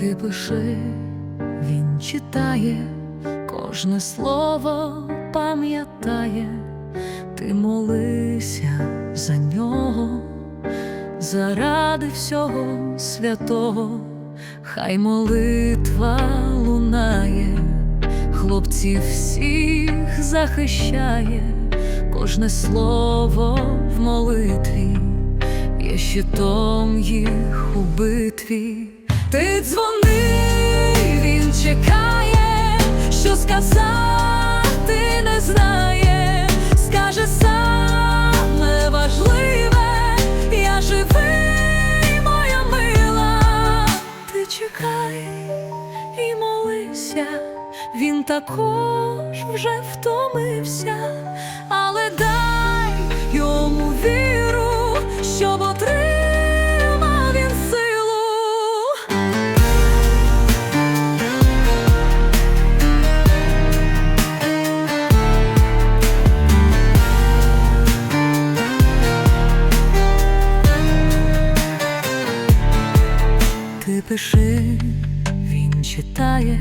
пиши, він читає, кожне слово пам'ятає, ти молися за нього, заради всього святого, хай молитва лунає, хлопців всіх захищає, кожне слово в молитві є щитом їх у битві. Ти дзвони, він чекає, що сказати не знає, скаже саме важливе, я живий, моя мила. Ти чекай і молися, він також вже втомився, але дай йому віру, Ти пиши, він читає,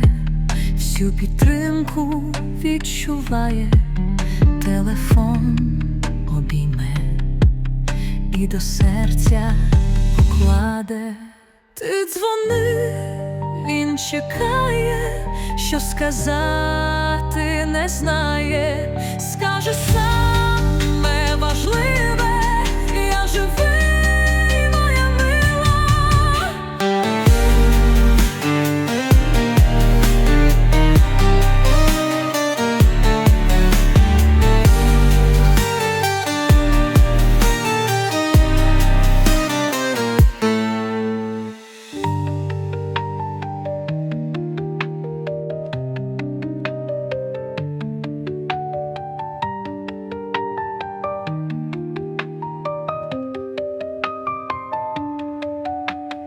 всю підтримку відчуває, телефон обійме і до серця покладе. Ти дзвони, він чекає, що сказати не знає, скаже саме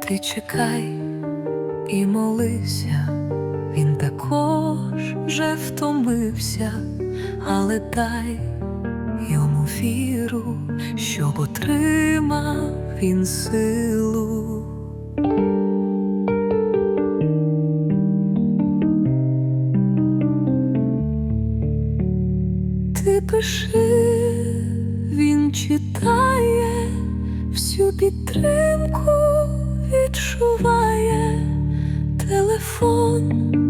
Ти чекай і молися, він також вже втомився, але дай йому віру, щоб отримав він силу. Ти пиши, він читає, всю підтримку відчуває, телефон